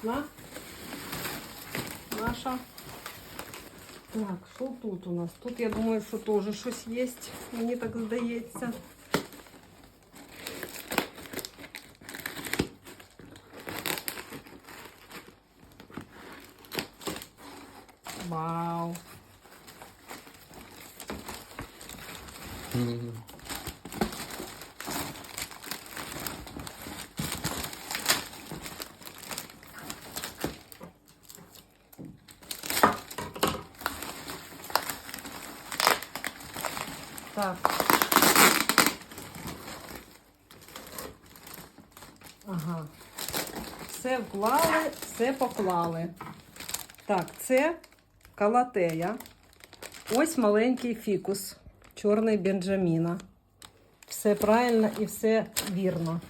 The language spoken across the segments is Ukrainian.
весна наша. Так, що тут у нас? Тут я думаю, що теж щось є. Мені так здається. Вау! Так. Ага. Все вклали, все поклали. Так, це калатея. Ось маленький фікус. Чорний Бенджаміна. Все правильно і все вірно.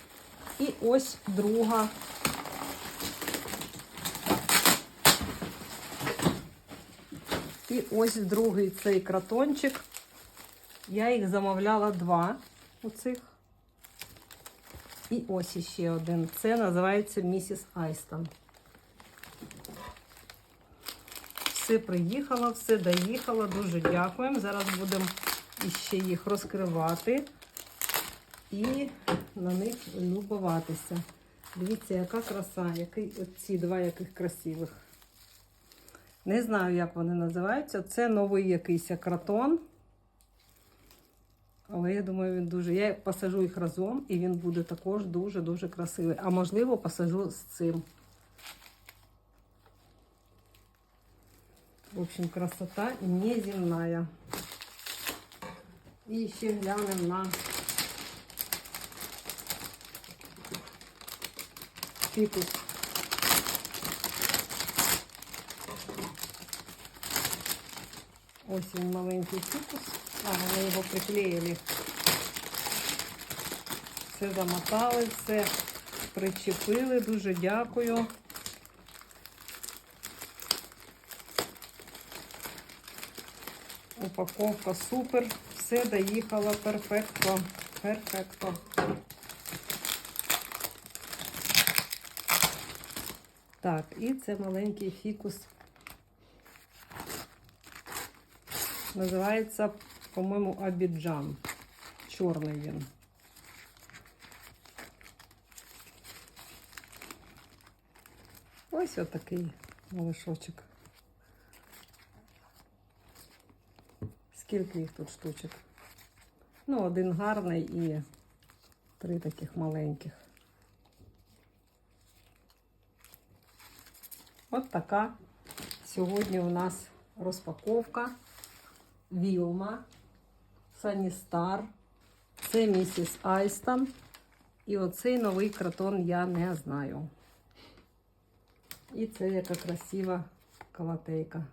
І ось друга. І ось другий цей кротончик. Я їх замовляла два оцих. І ось іще один. Це називається Місіс Айстон. Все приїхало, все доїхало. Дуже дякуємо. Зараз будемо іще їх розкривати і на них любуватися. Дивіться, яка краса, який ці два яких красивих. Не знаю, як вони називаються. Це новий якийсь кротон. Але я думаю, він дуже. Я посажу їх разом і він буде також дуже-дуже красивий. А можливо, посажу з цим. В общем, красота неземная. І ще глянемо на фікус. Ось він маленький фікус. А, вони його приклеїли. Все замотали, все причепили. Дуже дякую. Упаковка супер. Все доїхало перфекто. Перфекто. Так, і це маленький фікус. Називається, по-моєму, Абіджан. Чорний він. Ось отакий малышочок. Скільки їх тут штучок? Ну, один гарний і три таких маленьких. От така сьогодні у нас розпаковка. Вілма, Саністар, це місіс Айстон. І оцей новий кротон я не знаю. І це яка красива калатейка.